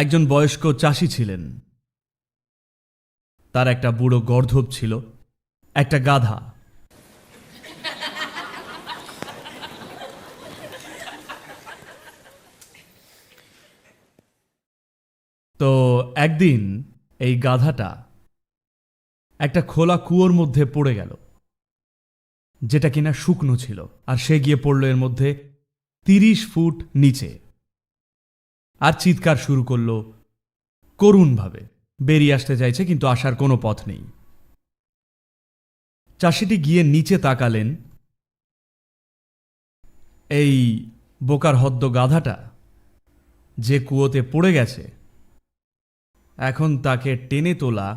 একজন বয়স্ক চাষি ছিলেন। তার একটা বুড়ো গর্ধব ছিল, একটা গাধা। তো একদিন এই গাধাটা একটা খোলা কুয়োর মধ্যে পড়ে গেল, যেটা কিনা শুকনো ছিল, আর সে গিয়ে পড়ল এর মধ্যে তিরিশ ফুট নিচে। আর চিৎকার শুরু করল, করুণভাবে, বেরিয়ে আসতে চাইছে, কিন্তু আসার কোনো পথ নেই। চাষিটি গিয়ে নিচে তাকালেন। এই বোকার হদ্দ গাধাটা যে কুয়োতে পড়ে গেছে, এখন তাকে টেনে তোলা,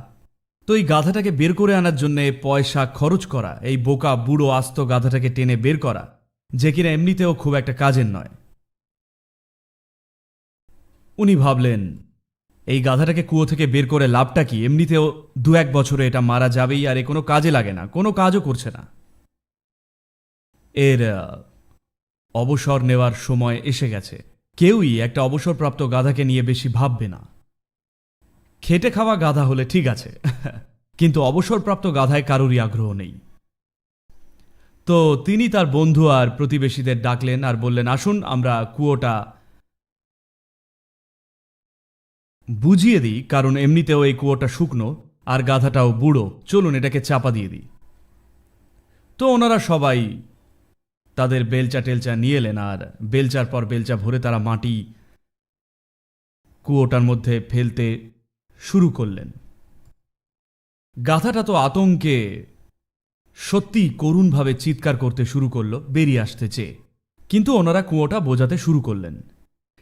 তো এই গাধাটাকে বের করে আনার জন্য পয়সা খরচ করা, এই বোকা বুড়ো আস্ত গাধাটাকে টেনে বের করা, যে কিনা এমনিতেও খুব একটা কাজের নয়। উনি ভাবলেন, এই গাধাটাকে কুয়ো থেকে বের করে লাভটা কি? এমনিতেও দু এক বছরে এটা মারা যাবেই আর এ কোনো কাজে লাগে না, কোনো কাজও করছে না। এর অবসর নেওয়ার সময় এসে গেছে। কেউই একটা অবসরপ্রাপ্ত গাধাকে নিয়ে বেশি ভাববে না। খেটে খাওয়া গাধা হলে ঠিক আছে, কিন্তু অবসরপ্রাপ্ত গাধায় কারোরই আগ্রহ নেই। তো তিনি তার বন্ধু আর প্রতিবেশীদের ডাকলেন আর বললেন, আসুন, আমরা কুয়োটা বুঝিয়ে দিই, কারণ এমনিতেও এই কুয়োটা শুকনো আর গাধাটাও বুড়ো। চলুন এটাকে চাপা দিয়ে দিই। তো ওনারা সবাই তাদের বেলচা টেলচা নিয়ে এলেন আর বেলচার পর বেলচা ভরে তারা মাটি কুয়োটার মধ্যে ফেলতে শুরু করলেন। গাধাটা তো আতঙ্কে সত্যি করুণভাবে চিৎকার করতে শুরু করল, বেরিয়ে আসতে চেয়ে। কিন্তু ওনারা কুয়োটা বোঝাতে শুরু করলেন।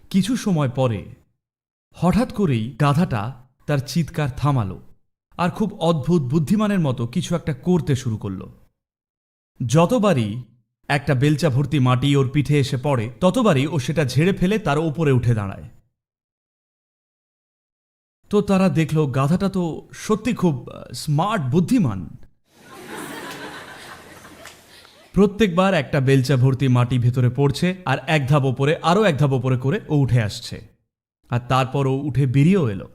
কিছু সময় পরে হঠাৎ করেই গাধাটা তার চিৎকার থামালো আর খুব অদ্ভুত বুদ্ধিমানের মতো কিছু একটা করতে শুরু করল। যতবারই একটা বেলচা ভর্তি মাটি ওর পিঠে এসে পড়ে, ততবারই ও সেটা ঝেড়ে ফেলে তার ওপরে উঠে দাঁড়ায়। তো তারা দেখল গাধাটা তো সত্যি খুব স্মার্ট, বুদ্ধিমান। প্রত্যেকবার একটা বেলচা ভর্তি মাটি ভেতরে পড়ছে আর এক ধাপ ওপরে আরও এক ধাপ ওপরে করে ও উঠে আসছে। আর তারপর ও উঠে বেরিয়েও এলো।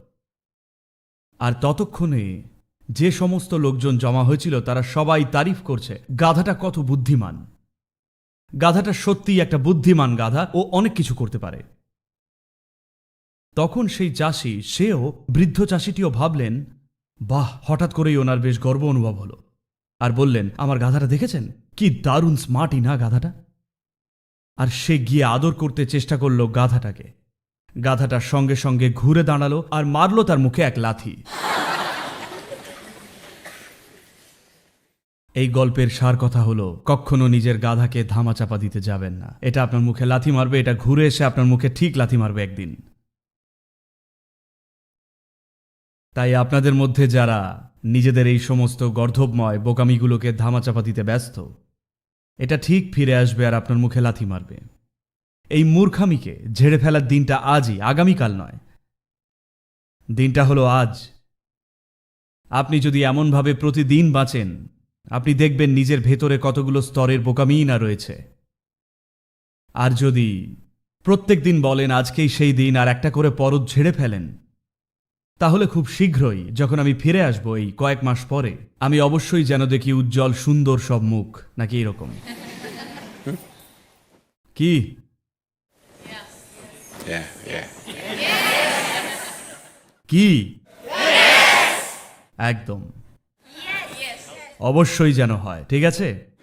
আর ততক্ষণে যে সমস্ত লোকজন জমা হয়েছিল, তারা সবাই তারিফ করছে, গাধাটা কত বুদ্ধিমান। গাধাটা সত্যিই একটা বুদ্ধিমান গাধা ও অনেক কিছু করতে পারে। তখন সেই চাষি, সেও বৃদ্ধ চাষিটিও ভাবলেন, বাহ, হঠাৎ করেই ওনার বেশ গর্ব অনুভব হলো। আর বললেন, আমার গাধাটা দেখেছেন? কি দারুণ স্মার্টই না গাধাটা? আর সে গিয়ে আদর করতে চেষ্টা করল গাধাটাকে। গাধাটার সঙ্গে সঙ্গে ঘুরে দাঁড়াল আর মারলো তার মুখে এক লাথি। এই গল্পের সার কথা হলো, কখনো নিজের গাধাকে ধামাচাপা দিতে যাবেন না। এটা আপনার মুখে লাথি মারবে, এটা ঘুরে এসে আপনার মুখে ঠিক লাথি মারবে একদিন। তাই আপনাদের মধ্যে যারা নিজেদের এই সমস্ত গর্ধবময় বোকামিগুলোকে ধামাচাপা দিতে ব্যস্ত, এটা ঠিক ফিরে আসবে আর আপনার মুখে লাথি মারবে। এই মূর্খামিকে ঝেড়ে ফেলার দিনটা আজই আগামীকাল নয়। দিনটা হলো আজ। আপনি যদি এমনভাবে প্রতিদিন বাঁচেন আপনি দেখবেন নিজের ভেতরে কতগুলো স্তরের বোকামিই না রয়েছে। আর যদি প্রত্যেক দিন বলেন আজকেই সেই দিন আর একটা করে পরত ঝেড়ে ফেলেন তাহলে খুব শীঘ্রই যখন আমি ফিরে আসব এই কয়েক মাস পরে আমি অবশ্যই যেন দেখি উজ্জ্বল সুন্দর সব মুখ নাকি এরকম? কি. কি? একদম। অবশ্যই যেন হয় ঠিক আছে?